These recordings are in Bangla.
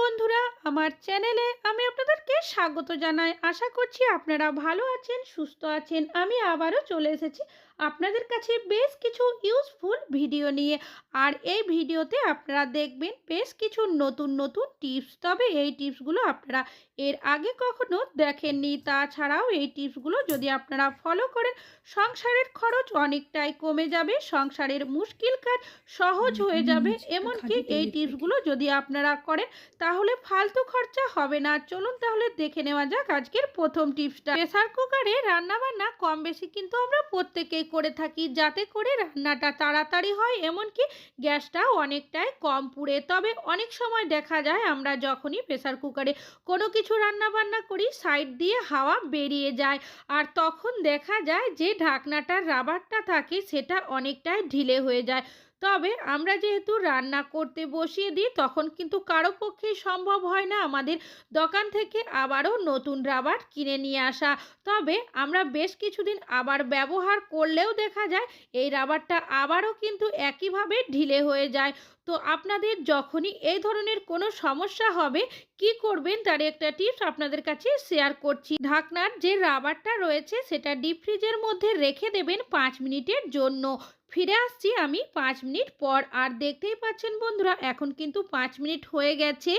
বন্ধুরা, আমার চ্যানেলে আমি আপনাদেরকে স্বাগত জানাই। আশা করছি আপনারা ভালো আছেন, সুস্থ আছেন। আমি আবারও চলে এসেছি আপনাদের কাছে বেশ কিছু ইউজফুল ভিডিও নিয়ে। আর এই ভিডিওতে আপনারা দেখবেন বেশ কিছু নতুন নতুন টিপস তবে এই টিপসগুলো আপনারা এর আগে কখনো দেখেননি। তাছাড়াও এই টিপসগুলো যদি আপনারা ফলো করেন সংসারের খরচ অনেকটাই কমে যাবে সংসারের মুশকিল কাজ সহজ হয়ে যাবে এমনকি এই টিপসগুলো যদি আপনারা করেন তাহলে ফালতু খরচা হবে না। চলুন তাহলে দেখে নেওয়া যাক আজকের প্রথম টিপসটা প্রেসার কুকারে রান্নাবান্না কম বেশি কিন্তু আমরা প্রত্যেকেই করে থাকি যাতে করে রান্নাটা তাড়াতাড়ি হয়, এমনকি গ্যাসটাও অনেকটাই কম পুড়ে। তবে অনেক সময় দেখা যায় আমরা যখনই প্রেসার কুকারে কোনো কিছু রান্না বান্না করি, সাইড দিয়ে হাওয়া বেরিয়ে যায়। আর তখন দেখা যায় যে ঢাকনাটার রাবারটা থাকে, সেটা অনেকটাই ঢিলে হয়ে যায়। তবে আমরা যেহেতু রান্না করতে বসিয়ে দিই, তখন কিন্তু কারও পক্ষে সম্ভব হয় না আমাদের দোকান থেকে আবারও নতুন রাবার কিনে নিয়ে আসা। তবে আমরা বেশ কিছুদিন আবার ব্যবহার করলেও দেখা যায়, এই রাবারটা আবারও কিন্তু একইভাবে ঢিলে হয়ে যায়। তো আপনাদের যখনই এই ধরনের কোনো সমস্যা হবে, কি করবেন তার একটা টিপস আপনাদের কাছে শেয়ার করছি। ঢাকনার যে রাবারটা রয়েছে, সেটা ডিপ ফ্রিজের মধ্যে রেখে দেবেন পাঁচ মিনিটের জন্য। ফিরে আসছি আমি পাঁচ মিনিট পর। আর দেখতেই পাচ্ছেন বন্ধুরা, এখন কিন্তু পাঁচ মিনিট হয়ে গেছে।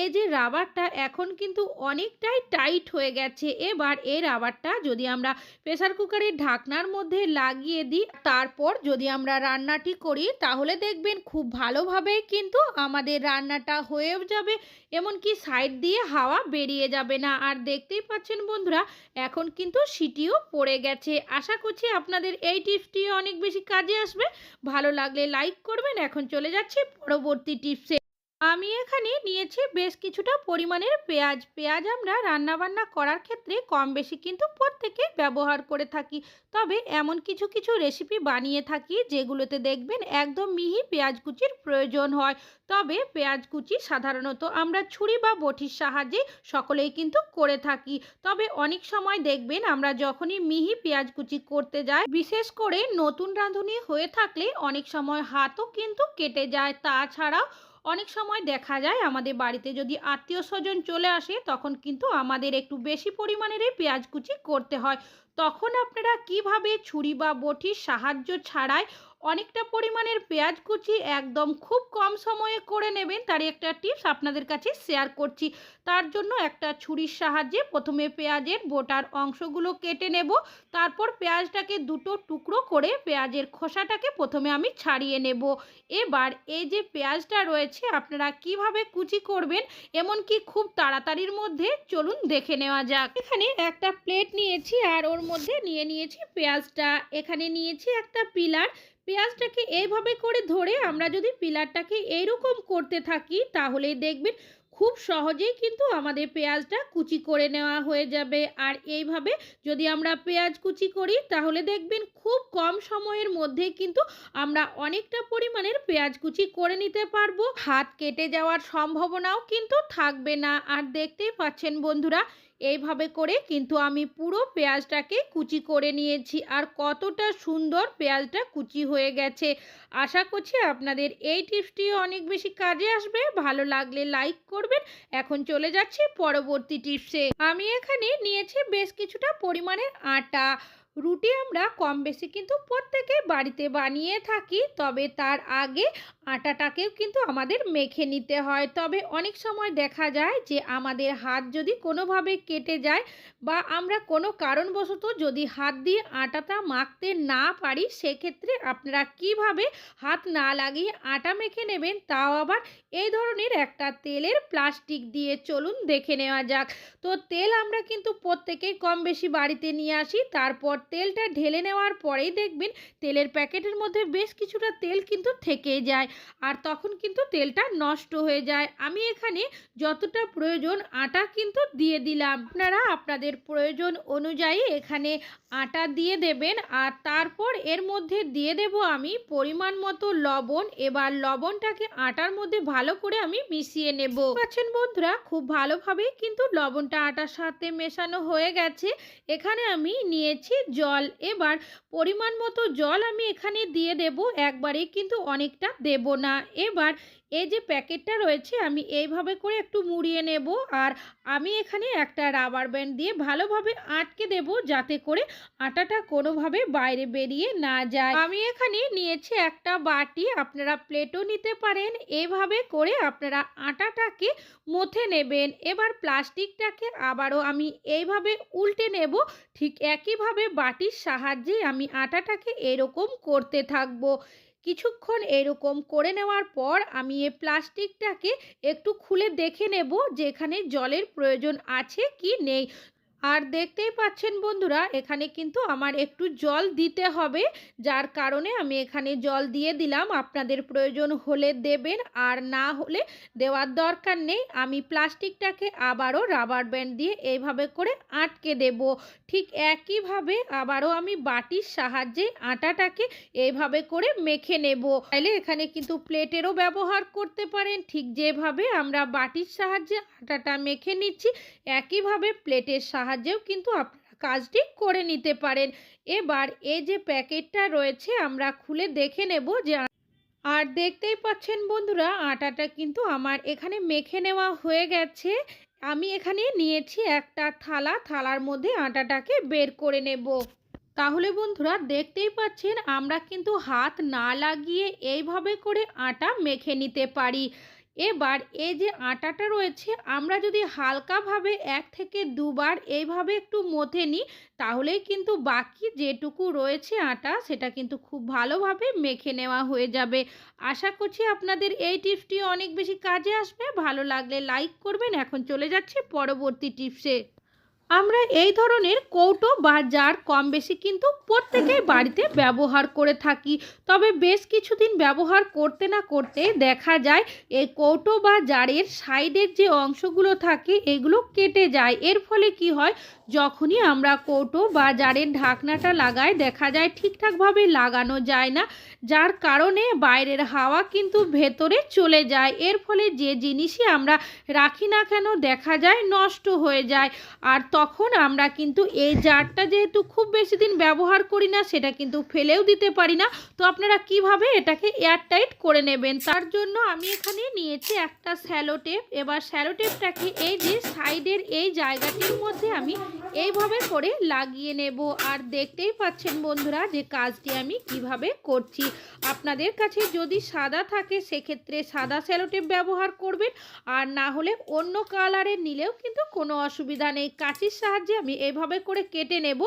এই যে রাবারটা এখন কিন্তু অনেকটাই টাইট হয়ে গেছে। এবার এই রাবারটা যদি আমরা প্রেসার কুকারের ঢাকনার মধ্যে লাগিয়ে দিই, তারপর যদি আমরা রান্নাটি করি, তাহলে দেখবেন খুব ভালোভাবে কিন্তু আমাদের রান্নাটা হয়েও যাবে। এমনকি সাইড দিয়ে হাওয়া বেরিয়ে যাবে না। আর দেখতেই পাচ্ছেন বন্ধুরা, এখন কিন্তু সিটিও পড়ে গেছে। আশা করছি আপনাদের এই টিপসটি অনেক বেশি কাজে আসবে। ভালো লাগলে লাইক করবেন। এখন চলে যাচ্ছি পরবর্তী টিপসে। আমি এখানে নিয়েছি বেশ কিছুটা পরিমাণের পেঁয়াজ। পেঁয়াজ আমরা রান্নাবান্না করার ক্ষেত্রে কম বেশি কিন্তু প্রত্যেকে ব্যবহার করে থাকি। তবে এমন কিছু কিছু রেসিপি বানিয়ে থাকি যেগুলোতে দেখবেন একদম মিহি পেঁয়াজ কুচির প্রয়োজন হয়। তবে পেঁয়াজ কুচি সাধারণত আমরা ছুরি বা বটির সাহায্যে সকলেই কিন্তু করে থাকি। তবে অনেক সময় দেখবেন আমরা যখনই মিহি পেঁয়াজ কুচি করতে যাই, বিশেষ করে নতুন রাঁধুনি হয়ে থাকলে অনেক সময় হাতও কিন্তু কেটে যায়। তাছাড়াও অনেক সময় দেখা যায় আমাদের বাড়িতে যদি আত্মীয় স্বজন চলে আসে, তখন কিন্তু আমাদের একটু বেশি পরিমাণেরই পেঁয়াজ কুচি করতে হয়। তখন আপনারা কীভাবে ছুরি বা বটির সাহায্য ছাড়াই অনেকটা পরিমাণের পেঁয়াজ কুচি একদম খুব কম সময়ে করে নেবেন। তারই একটা টিপস আপনাদের কাছে শেয়ার করছি। তার জন্য একটা ছুরির সাহায্যে প্রথমে পেঁয়াজের বোটার অংশগুলো কেটে নেব। তারপর পেঁয়াজটাকে দুটো টুকরো করে পেঁয়াজের খোসাটাকে প্রথমে আমি ছাড়িয়ে নেব। এবার এই যে পেঁয়াজটা রয়েছে, আপনারা কীভাবে কুচি করবেন, এমনকি খুব তাড়াতাড়ির মধ্যে চলুন দেখে নেওয়া যাক। এখানে একটা প্লেট নিয়েছি আর ওর মধ্যে নিয়ে নিয়েছি পেঁয়াজটা। এখানে নিয়েছি একটা পিলার। পেঁয়াজটাকে এইভাবে করে ধরে আমরা যদি পিলারটাকে এইরকম করতে থাকি তাহলে দেখবেন খুব সহজেই কিন্তু আমাদের পেঁয়াজটা কুচি করে নেওয়া হয়ে যাবে। আর এইভাবে যদি আমরা পেঁয়াজ কুচি করি, তাহলে দেখবেন খুব কম সময়ের মধ্যে কিন্তু আমরা অনেকটা পরিমাণের পেঁয়াজ কুচি করে নিতে পারব। হাত কেটে যাওয়ার সম্ভাবনাও কিন্তু থাকবে না। আর দেখতেই পাচ্ছেন বন্ধুরা এইভাবে করে কিন্তু আমি পুরো পেঁয়াজটাকে কুচি করে নিয়েছি। আর কতটা সুন্দর পেঁয়াজটা কুচি হয়ে গেছে। আশা করছি আপনাদের এই টিপসটি অনেক বেশি কাজে আসবে। ভালো লাগলে লাইক করবেন। এখন চলে যাচ্ছি পরবর্তী টিপসে। আমি এখানে নিয়েছি বেশ কিছুটা পরিমাণের আটা। রুটি আমরা কম বেশি কিন্তু প্রত্যেকে বাড়িতে বানিয়ে থাকি। তবে তার আগে আটাটাকেও কিন্তু আমাদের মেখে নিতে হয়। তবে অনেক সময় দেখা যায় যে আমাদের হাত যদি কোনোভাবে কেটে যায় বা আমরা কোনো কারণবশত যদি হাত দিয়ে আটাটা মাখতে না পারি, সেক্ষেত্রে আপনারা কীভাবে হাত না লাগিয়ে আটা মেখে নেবেন? তাও আবার এই ধরনের একটা তেলের প্লাস্টিক দিয়ে চলুন দেখে নেওয়া যাক। তো তেল আমরা কিন্তু প্রত্যেকেই কম বেশি বাড়িতে নিয়ে আসি। তারপর তেলটা ঢেলে নেওয়ার পরেই দেখবেন তেলের প্যাকেটের মধ্যে বেশ কিছুটা তেল কিন্তু থেকে যায়। আর তখন কিন্তু তেলটা নষ্ট হয়ে যায়। আমি এখানে যতটা প্রয়োজন আটা কিন্তু দিয়ে দিলাম। আপনারা আপনাদের প্রয়োজন অনুযায়ী এখানে আটা দিয়ে দেবেন আর তারপর এর মধ্যে দিয়ে দেব আমি পরিমাণ মতো লবণ। এবার লবণটাকে আটার মধ্যে ভালো করে আমি মিশিয়ে নেব। পাচ্ছেন বন্ধুরা, খুব ভালোভাবে কিন্তু লবণটা আটার সাথে মেশানো হয়ে গেছে। এখানে আমি নিয়েছি জল। এবার পরিমাণ মতো জল আমি এখানে দিয়ে দেব। একবারে কিন্তু অনেকটা দেব না। এবার এই যে প্যাকেটটা রয়েছে, আমি এইভাবে করে একটু মুড়িয়ে নেব আর আমি এখানে একটা রাবার ব্যান্ড দিয়ে ভালোভাবে আটকে দেব যাতে করে আটাটা কোনোভাবে বাইরে বেরিয়ে না যায়। আমি এখানে নিয়েছি একটা বাটি, আপনারা প্লেটও নিতে পারেন। এভাবে করে আপনারা আটাটাকে মথে নেবেন। এবার প্লাস্টিকটাকে আবারও আমি এইভাবে উল্টে নেব। ঠিক একইভাবে বাটির সাহায্যে আমি আটাটাকে এরকম করতে থাকব। কিছুক্ষণ এরকম করে নেওয়ার পর আমি এই প্লাস্টিকটাকে একটু খুলে দেখে নেব যে এখানে জলের প্রয়োজন আছে কি নেই। আর দেখতেই পাচ্ছেন বন্ধুরা, এখানে কিন্তু আমার একটু জল দিতে হবে, যার কারণে আমি এখানে জল দিয়ে দিলাম। আপনাদের প্রয়োজন হলে দেবেন, আর না হলে দেওয়ার দরকার নেই। আমি প্লাস্টিকটাকে আবারও রাবার ব্যান্ড দিয়ে এইভাবে করে আটকে দেব। ঠিক একইভাবে আবারও আমি বাটির সাহায্যে আটাটাকে এইভাবে করে মেখে নেব। তাইলে এখানে কিন্তু প্লেটেরও ব্যবহার করতে পারেন। ঠিক যেভাবে আমরা বাটির সাহায্যে আটাটা মেখে নিচ্ছি, একইভাবে প্লেটের সাহায্যেও কিন্তু আপনারা কাজটি করে নিতে পারেন। এবার এই যে প্যাকেটটা রয়েছে, আমরা খুলে দেখে নেব যে আর দেখতেই পাচ্ছেন বন্ধুরা, আটাটা কিন্তু আমার এখানে মেখে নেওয়া হয়ে গেছে। আমি এখানে নিয়েছি একটা থালা, থালার মধ্যে আটাটাকে বের করে নেব। তাহলে বন্ধুরা, দেখতেই পাচ্ছেন, আমরা কিন্তু হাত না লাগিয়ে এইভাবে করে আটা মেখে নিতে পারি। এবার এই যে আটাটা রয়েছে, আমরা যদি হালকাভাবে এক থেকে দুবার এইভাবে একটু মথে নিই, তাহলেই কিন্তু বাকি যেটুকু রয়েছে আটা, সেটা কিন্তু খুব ভালোভাবে মেখে নেওয়া হয়ে যাবে। আশা করছি আপনাদের এই টিপসটি অনেক বেশি কাজে আসবে। ভালো লাগলে লাইক করবেন। এখন চলে যাচ্ছে পরবর্তী টিপসে। আমরা এই ধরনের কৌটো বা জার কম বেশি কিন্তু প্রত্যেকেই বাড়িতে ব্যবহার করে থাকি। তবে বেশ কিছুদিন ব্যবহার করতে না করতে দেখা যায়, এই কৌটো বা জারের সাইডের যে অংশগুলো থাকে, এগুলো কেটে যায়। এর ফলে কি হয়, যখনই আমরা কৌটো বা জারের ঢাকনাটা লাগাই, দেখা যায় ঠিকঠাকভাবে লাগানো যায় না। যার কারণে বাইরের হাওয়া কিন্তু ভেতরে চলে যায়। এর ফলে যে জিনিসই আমরা রাখি না কেন, দেখা যায় নষ্ট হয়ে যায়। আর তখন আমরা কিন্তু এই জারটা যেহেতু খুব বেশি দিন ব্যবহার করি না, সেটা কিন্তু ফেলেও দিতে পারি না। তো আপনারা কীভাবে এটাকে এয়ারটাইট করে নেবেন? তার জন্য আমি এখানে নিয়েছি একটা স্যালোটেপ এবার স্যালোটেপটাকে এই যে সাইডের এই জায়গাটির মধ্যে আমি এইভাবে করে লাগিয়ে নেব। আর দেখতেই পাচ্ছেন বন্ধুরা যে কাজটি আমি কীভাবে করছি। আপনাদের কাছে যদি সাদা থাকে, সেক্ষেত্রে সাদা স্যালোটেপ ব্যবহার করবেন। আর না হলে অন্য কালারের নিলেও কিন্তু কোনো অসুবিধা নেই। কাঁচির সাহায্যে আমি এইভাবে করে কেটে নেব।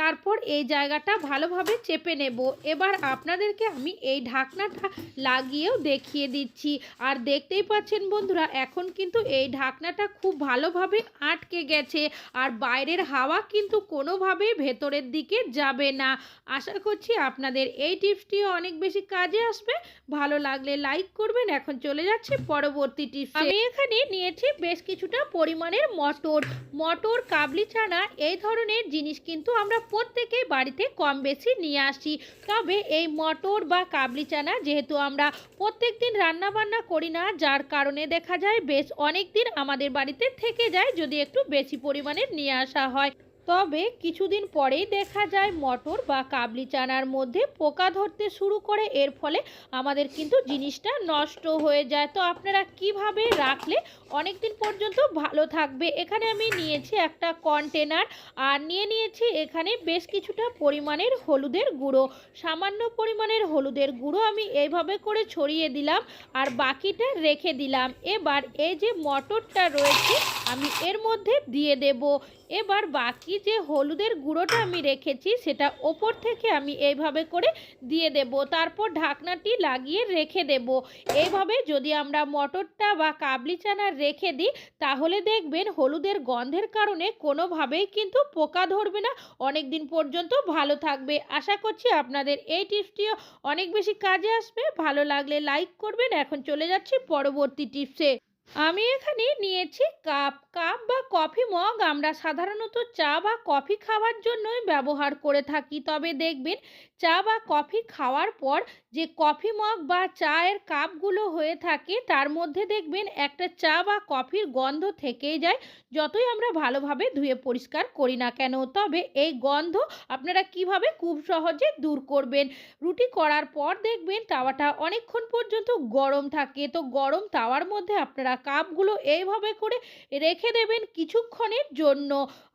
তারপর এই জায়গাটা ভালোভাবে চেপে নেব। এবার আপনাদেরকে আমি এই ঢাকনাটা লাগিয়েও দেখিয়ে দিচ্ছি। আর দেখতেই পাচ্ছেন বন্ধুরা, এখন কিন্তু এই ঢাকনাটা খুব ভালোভাবে আটকে গেছে। আর বাইরের হাওয়া কিন্তু কোনোভাবেই ভেতরের দিকে যাবে না। আশা করছি আপনাদের এই টিপসটি অনেক বেশি কাজে আসবে। ভালো লাগলে লাইক করবেন। এখন চলে যাচ্ছে পরবর্তী টিপস। আমি এখানে নিয়েছি বেশ কিছুটা পরিমাণের মটর। মটর কাবলি চানা এই ধরনের জিনিস কিন্তু আমরা প্রত্যেকেই বাড়িতে কম বেশি নিয়ে আসি। তবে এই মটর বা কাবলি চানা যেহেতু আমরা প্রত্যেক দিন রান্নাবান্না করি না, যার কারণে দেখা যায় বেশ অনেক দিন আমাদের বাড়িতে থেকে যায়, যদি একটু বেশি পরিমাণের নিয়ে আসা হয়। তবে কিছুদিন পরেই দেখা যায় মটর বা কাবলি চানার মধ্যে পোকা ধরতে শুরু করে। এর ফলে আমাদের কিন্তু জিনিসটা নষ্ট হয়ে যায়। তো আপনারা কীভাবে রাখলে অনেক দিন পর্যন্ত ভালো থাকবে? এখানে আমি নিয়েছি একটা কন্টেনার আর নিয়ে নিয়েছি এখানে বেশ কিছুটা পরিমাণের হলুদের গুঁড়ো। সামান্য পরিমাণের হলুদের গুঁড়ো আমি এইভাবে করে ছড়িয়ে দিলাম আর বাকিটা রেখে দিলাম। এবার এই যে মটরটা রয়েছে, আমি এর মধ্যে দিয়ে দেব। এবার বাকি যে হলুদের গুঁড়োটা আমি রেখেছি, সেটা ওপর থেকে আমি এইভাবে করে দিয়ে দেব। তারপর ঢাকনাটি লাগিয়ে রেখে দেব। এইভাবে যদি আমরা মটরটা বা কাবলি চানা রেখে দিই, তাহলে দেখবেন হলুদের গন্ধের কারণে কোনোভাবেই কিন্তু পোকা ধরবে না। অনেক দিন পর্যন্ত ভালো থাকবে। আশা করছি আপনাদের এই টিপসটিও অনেক বেশি কাজে আসবে। ভালো লাগলে লাইক করবেন। এখন চলে যাচ্ছি পরবর্তী টিপসে। আমি এখানে নিয়েছি কাপ কাপ বা কফি মগ। আমরা সাধারণত চা বা কফি খাওয়ার জন্যই ব্যবহার করে থাকি। তবে দেখবেন চা বা কফি খাওয়ার পর যে কফি মগ বা চায়ের কাপগুলো হয়ে থাকে, তার মধ্যে দেখবেন একটা চা বা কফির গন্ধ থেকেই যায়। যতই আমরা ভালোভাবে ধুয়ে পরিষ্কার করি না কেন, তবে এই গন্ধ আপনারা কীভাবে খুব সহজে দূর করবেন? রুটি করার পর দেখবেন তাওয়াটা অনেকক্ষণ পর্যন্ত গরম থাকে। তো গরম তাওয়ার মধ্যে আপনারা কাপগুলো এইভাবে করে রেখে দেবেন কিছুক্ষণের জন্য।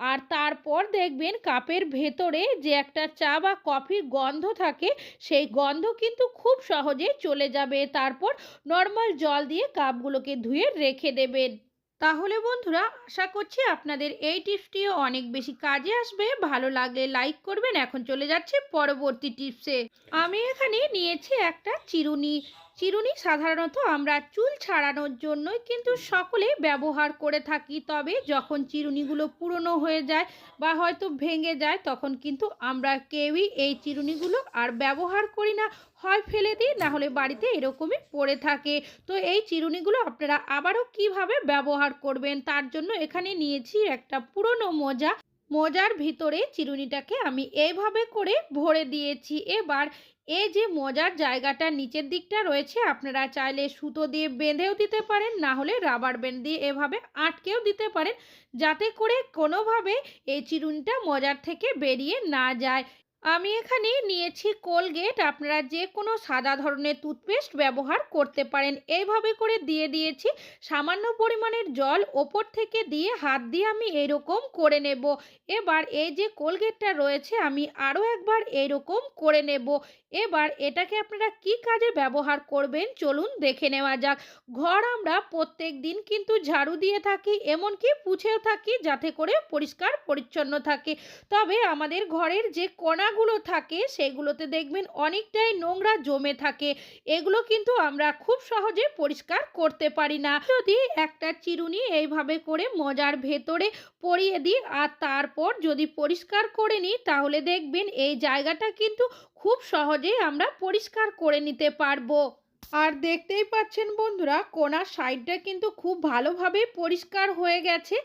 আর তারপর দেখবেন কাপের ভেতরে যে একটা চা বা কফির গন্ধ থাকে, সেই গন্ধ কিন্তু খুব সহজে চলে যাবে। তারপর নর্মাল জল দিয়ে কাপগুলোকে ধুয়ে রেখে দেবেন। তাহলে বন্ধুরা, আশা করছি আপনাদের এই টিপসটিও অনেক বেশি কাজে আসবে। ভালো লাগলে লাইক করবেন। এখন চলে যাচ্ছে পরবর্তী টিপসে। আমি এখানে নিয়েছি একটা চিরুনি। চিরুনি সাধারণত আমরা চুল ছাড়ানোর জন্যই কিন্তু সকলে ব্যবহার করে থাকি। তবে যখন চিরুনিগুলো পুরনো হয়ে যায় বা হয়তো ভেঙে যায়, তখন কিন্তু আমরা কেউই এই চিরুনিগুলো আর ব্যবহার করি না। হয় ফেলে দিই, না হলে বাড়িতে এরকমই পড়ে থাকে। তো এই চিরুনিগুলো আপনারা আবারও কীভাবে ব্যবহার করবেন, তার জন্য এখানে নিয়েছি একটা পুরনো মোজা। মোজার ভিতরে চিরুনিটাকে আমি এভাবে করে ভরে দিয়েছি। এবার এই যে মজার জায়গাটা নিচের দিকটা রয়েছে, আপনারা চাইলে সুতো দিয়ে বেঁধেও দিতে পারেন, না হলে রাবার ব্যান্ড দিয়ে এভাবে আটকেও দিতে পারেন, যাতে করে কোনোভাবে এই চিরুনিটা মজার থেকে বেরিয়ে না যায়। আমি এখানে নিয়েছি কোলগেট। আপনারা যে কোনো সাদা ধরনের টুথপেস্ট ব্যবহার করতে পারেন। এইভাবে করে দিয়ে দিয়েছি। সামান্য পরিমাণের জল ওপর থেকে দিয়ে হাত দিয়ে আমি এরকম করে নেব। এবার এই যে কোলগেটটা রয়েছে, আমি আরও একবার এরকম করে নেব। এবার এটাকে আপনারা কি কাজে ব্যবহার করবেন চলুন দেখে নেওয়া যাক। ঘর আমরা প্রত্যেক দিন কিন্তু ঝাড়ু দিয়ে থাকি, এমনকি পুছেও থাকি যাতে করে পরিষ্কার পরিচ্ছন্ন থাকে। তবে আমাদের ঘরের যে কোনাগুলো থাকে, সেগুলোতে দেখবেন অনেকটাই নোংরা জমে থাকে। এগুলো কিন্তু আমরা খুব সহজে পরিষ্কার করতে পারি না। যদি একটা চিরুনি এইভাবে করে মজার ভেতরে পরিয়ে দিই আর তারপর যদি পরিষ্কার করে নিই, তাহলে দেখবেন এই জায়গাটা কিন্তু খুব সহজেই আমরা পরিষ্কার করে নিতে পারব। আর দেখতেই পাচ্ছেন বন্ধুরা, কোনার সাইডটা কিন্তু খুব ভালোভাবে পরিষ্কার হয়ে গেছে।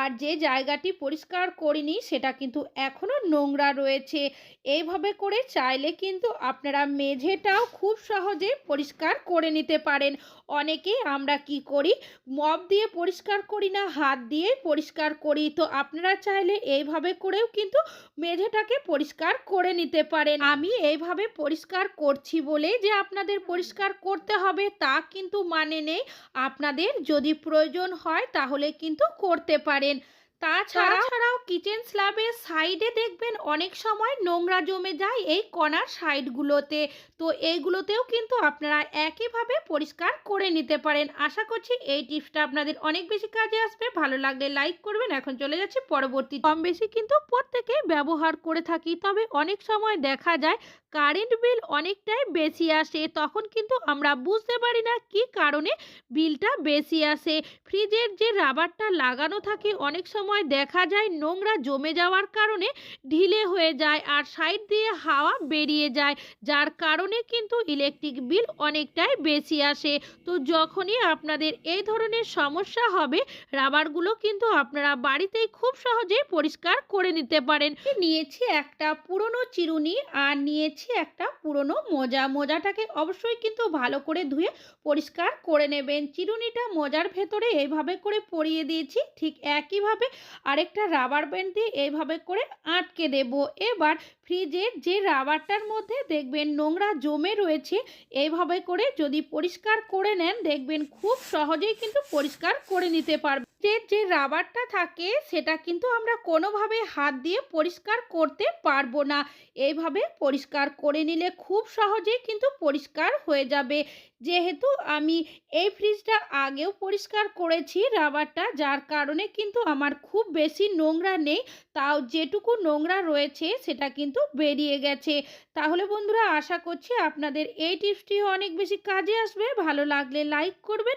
আর যে জায়গাটি পরিষ্কার করিনি, সেটা কিন্তু এখনও নোংরা রয়েছে। এইভাবে করে চাইলে কিন্তু আপনারা মেঝেটাও খুব সহজে পরিষ্কার করে নিতে পারেন। অনেকেই আমরা কি করি, মব দিয়ে পরিষ্কার করি না, হাত দিয়ে পরিষ্কার করি। তো আপনারা চাইলে এইভাবে করেও কিন্তু মেঝেটাকে পরিষ্কার করে নিতে পারেন। আমি এইভাবে পরিষ্কার করছি বলে যে আপনাদের পরিষ্কার করতে হবে তা কিন্তু মানে নেই। আপনাদের যদি প্রয়োজন হয় তাহলে কিন্তু করতে পারেন। তাছাড়া কিচেন স্ল্যাবের সাইডে দেখবেন অনেক সময় নোংরা জমে যায় এই কণার সাইডগুলোতে তো এইগুলোতেও কিন্তু আপনারা একইভাবে পরিষ্কার করে নিতে পারেন। আশা করছি এই টিপসটা আপনাদের অনেক বেশি কাজে আসবে। ভালো লাগলে লাইক করবেন। এখন চলে যাচ্ছে পরবর্তী। কম বেশি কিন্তু প্রত্যেকেই ব্যবহার করে থাকি, তবে অনেক সময় দেখা যায় কারেন্ট বিল অনেকটাই বেশি আসে। তখন কিন্তু আমরা বুঝতে পারি না কি কারণে বিলটা বেশি আসে। ফ্রিজের যে রাবারটা লাগানো থাকে, অনেক সময় দেখা যায় নোংরা জমে যাওয়ার কারণে ঢিলে হয়ে যায় আর সাইড দিয়ে হাওয়া বেরিয়ে যায়, যার কারণে কিন্তু ইলেকট্রিক বিল অনেকটাই বেশি আসে। তো যখনই আপনাদের এই ধরনের সমস্যা হবে, রাবারগুলো কিন্তু আপনারা বাড়িতেই খুব সহজেই পরিষ্কার করে নিতে পারেন। নিয়েছি একটা পুরনো চিরুনি আর নিয়েছি একটা পুরনো মোজা। মোজাটাকে অবশ্যই কিন্তু ভালো করে ধুয়ে পরিষ্কার করে নেবেন। চিরুনিটা মোজার ভেতরে এইভাবে করে পরিয়ে দিয়েছি, ঠিক একইভাবে আরেকটা রাবার ব্যান্ড দিয়ে এইভাবে করে আটকে দেব। এবার ফ্রিজের যে রাবারটার মধ্যে দেখবেন নোংরা জমে রয়েছে এইভাবে করে যদি পরিষ্কার করে নেন, দেখবেন খুব সহজেই কিন্তু পরিষ্কার করে নিতে পারবেন। যে যে রাবারটা থাকে সেটা কিন্তু আমরা কোনোভাবে হাত দিয়ে পরিষ্কার করতে পারব না। এইভাবে পরিষ্কার করে নিলে খুব সহজেই কিন্তু পরিষ্কার হয়ে যাবে। যেহেতু আমি এই ফ্রিজটা আগেও পরিষ্কার করেছি রাবারটা, যার কারণে কিন্তু আমার খুব বেশি নোংরা নেই, তাও যেটুকু নোংরা রয়েছে সেটা কিন্তু বেরিয়ে গেছে। তাহলে বন্ধুরা, আশা করছি আপনাদের এই টিপসটি অনেক বেশি কাজে আসবে। ভালো লাগলে লাইক করবেন